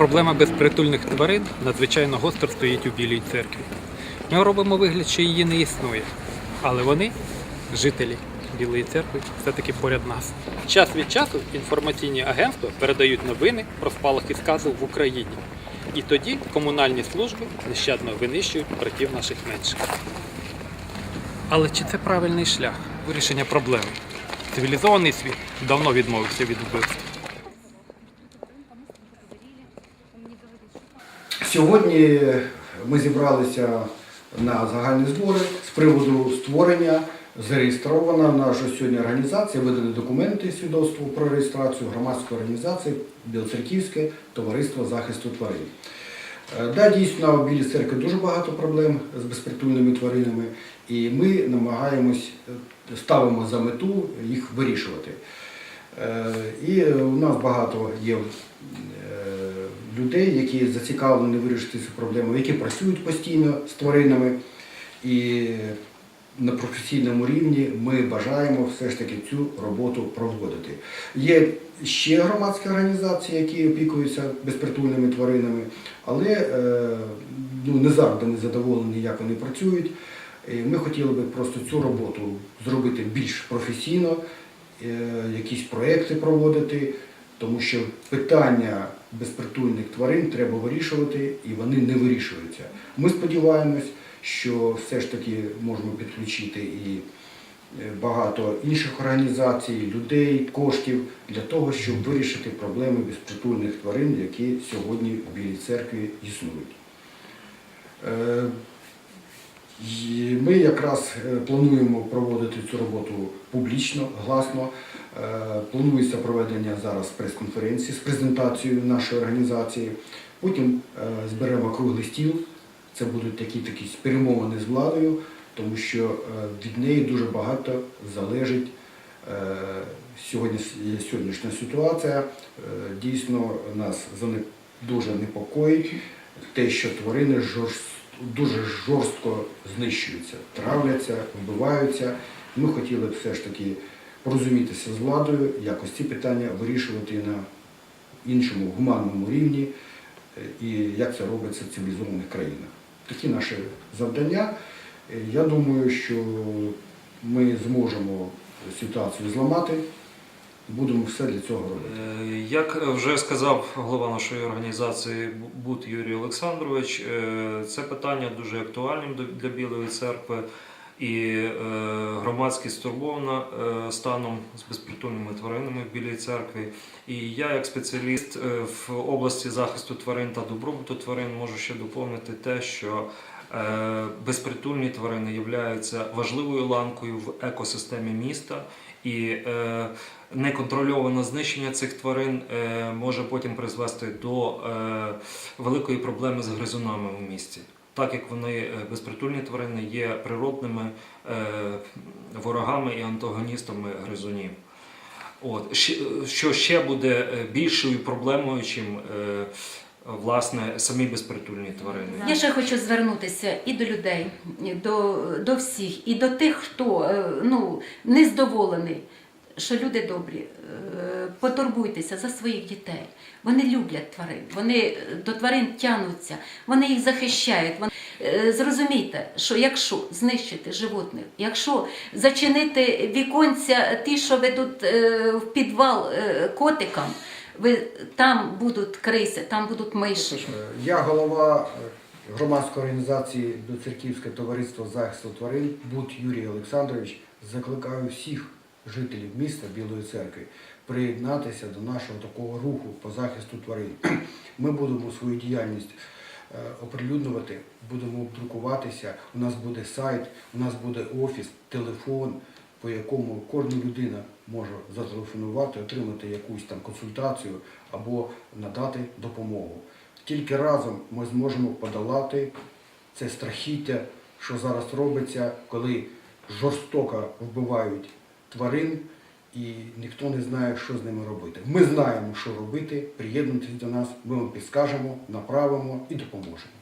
Проблема безпритульних тварин надзвичайно гостро стоїть у Білій церкві. Ми робимо вигляд, що її не існує. Але вони, жителі Білої церкви, все-таки поряд нас. Час від часу інформаційні агентства передають новини про спалахи сказу в Україні. І тоді комунальні служби нещадно винищують братів наших менших. Але чи це правильний шлях вирішення проблеми? Цивілізований світ давно відмовився від вбивств. Сьогодні ми зібралися на загальні збори з приводу створення зареєстрована наша сьогодні організація, видані документи свідоцтво про реєстрацію громадської організації Білоцерківське товариство захисту тварин. Е, Да, дійсно, в Білій церкві дуже багато проблем з безпритульними тваринами, і ми намагаємось, е, ставимо за мету їх вирішувати. Е, І у нас багато є людей, які зацікавлені вирішити цю проблему, які працюють постійно з тваринами. І на професійному рівні ми бажаємо все ж таки цю роботу проводити. Є ще громадські організації, які опікуються безпритульними тваринами, але е, ну, не завжди ми задоволені, як вони працюють. Ми хотіли би просто цю роботу зробити більш професійно, е, якісь проекти проводити, тому що питання безпритульних тварин треба вирішувати, і вони не вирішуються. Ми сподіваємось, що все ж таки можемо підключити і е, багато інших організацій, людей, коштів для того, щоб вирішити проблеми безпритульних тварин, які сьогодні в Білій церкві існують. І Ми якраз е, плануємо проводити цю роботу публічно, гласно. Е, Планується проведення зараз прес-конференції з презентацією нашої організації. Потім е, зберемо круглий стіл. Це будуть такі такі перемовини з владою, тому що від неї дуже багато залежить сьогодні, сьогоднішня ситуація. Дійсно нас дуже непокоїть те, що тварини жорст, дуже жорстко знищуються, травляться, вбиваються. Ми хотіли б все ж таки порозумітися з владою, якось ці питання вирішувати на іншому гуманному рівні е, і як це робиться в цивілізованих країнах. Такі наші завдання. Е, Я думаю, що ми зможемо ситуацію зламати, будемо все для цього робити. Е, Як вже сказав голова нашої організації Бут Юрій Олександрович, е, це питання дуже актуальним для Білої церкви. І е, громадськість стурбована станом з безпритульними тваринами в Білій церкві. І я, як спеціаліст в області захисту тварин та добробуту тварин, можу ще доповнити те, що безпритульні тварини являються важливою ланкою в екосистемі міста. І е, неконтрольоване знищення цих тварин е, може потім призвести до е, великої проблеми з гризунами у місті. Так як вони е, безпритульні тварини є природними е, ворогами і антагоністами гризунів. От. Що ще буде е, більшою проблемою, чим е, власне самі безпритульні тварини. Я ще хочу звернутися і до людей, і до, до всіх, і до тих, хто е, ну, незадоволений, що люди добрі, е, потурбуйтеся за своїх дітей. Вони люблять тварин, вони е, до тварин тянуться, вони їх захищають. Вони... Зрозумійте, що якщо знищити животних, якщо зачинити віконця, ті, що ведуть в підвал котикам, ви, там будуть криси, там будуть миші. Я голова е, громадської організації Доцерківське товариство захисту тварин Бут Юрій Олександрович. Закликаю всіх жителів міста Білої церкви приєднатися до нашого такого руху по захисту тварин. Ми будемо свою діяльність е, оприлюднювати, будемо друкуватися. У нас буде сайт, у нас буде офіс, телефон, по якому кожна людина може зателефонувати, отримати якусь там консультацію або надати допомогу. Тільки разом ми зможемо подолати це страхіття, що зараз робиться, коли жорстоко вбивають тварин і ніхто не знає, що з ними робити. Ми знаємо, що робити, приєднуйтесь до нас, ми вам підскажемо, направимо і допоможемо.